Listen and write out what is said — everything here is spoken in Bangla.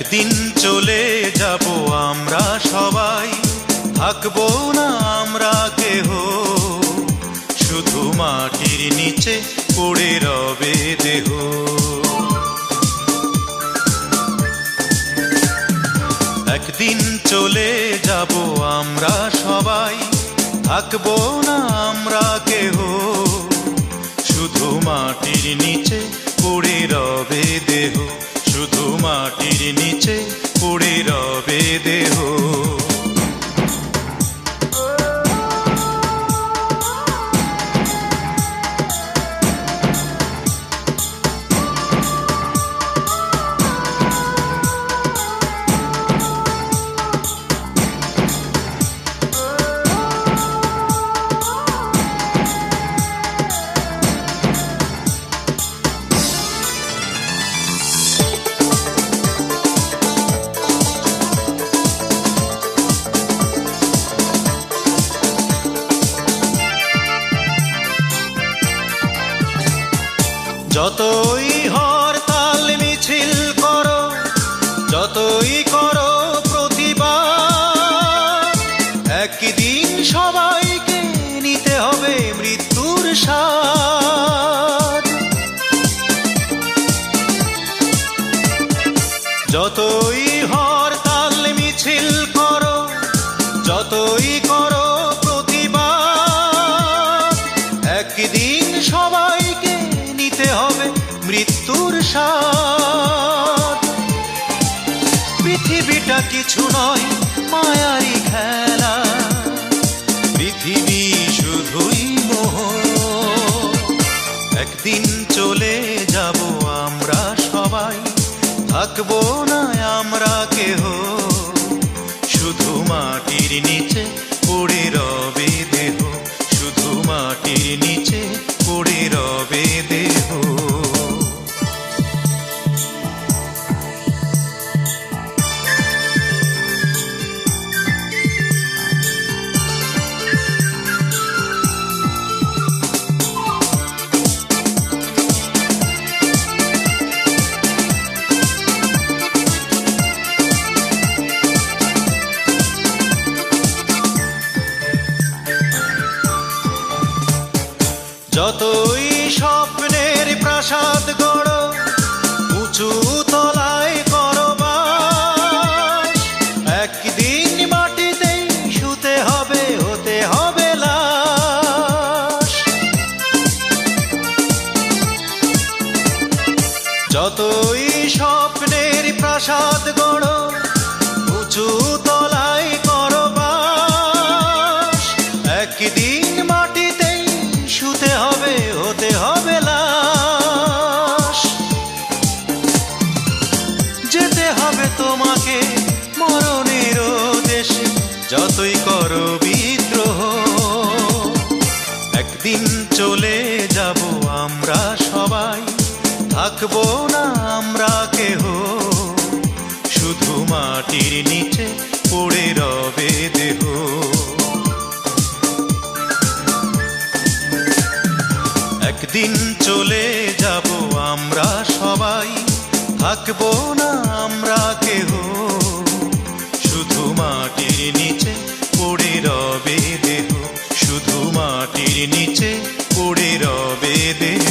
একদিন চলে যাব আমরা সবাই। থাকব না আমরা কেহ। শুধু মাটির নিচে পড়ে রবে দেহ। একদিন চলে যাব আমরা সবাই। থাকব না আমরা কেহ। শুধু মাটির নিচে পড়ে রবে দেহ। শুধু মাটির নিচে পড়ে রবে দেহ। যতই হরতাল মিছিল করো যতই করো প্রতিবাদ একদিন সবাইকে নিতে হবে মৃত্যুর স্বাদ। মৃত্যুর পৃথিবীটা কিছু নয় মায়ারি খেলা। পৃথিবী শুধুই মোহ। একদিন চলে যাব আমরা সবাই। থাকব না আমরা কেহ। শুধু মাটির নিচে পড়ে যতই স্বপ্নের প্রাসাদ গড়, উঁচু তলায় করো বাস। একদিন মাটিতেই শুতে হবে, হতে হবে লাশ যতই স্বপ্নের প্রাসাদ গড়, উঁচু তলায় করো বাস। একদিন মাটিতেই হবে তোমাকে মরণের দেশে। যতই করো বিদ্রোহ, একদিন চলে যাব আমরা সবাই। থাকব না আমরা কেহ। শুধু মাটির নিচে পড়ে রবে দেহ। একদিন চলে যাব আমরা সবাই। থাকব না আমরা কেহ। শুধু মাটির নিচে পড়ে রবে দেহ। শুধু মাটির নিচে পড়ে রবে দেহ।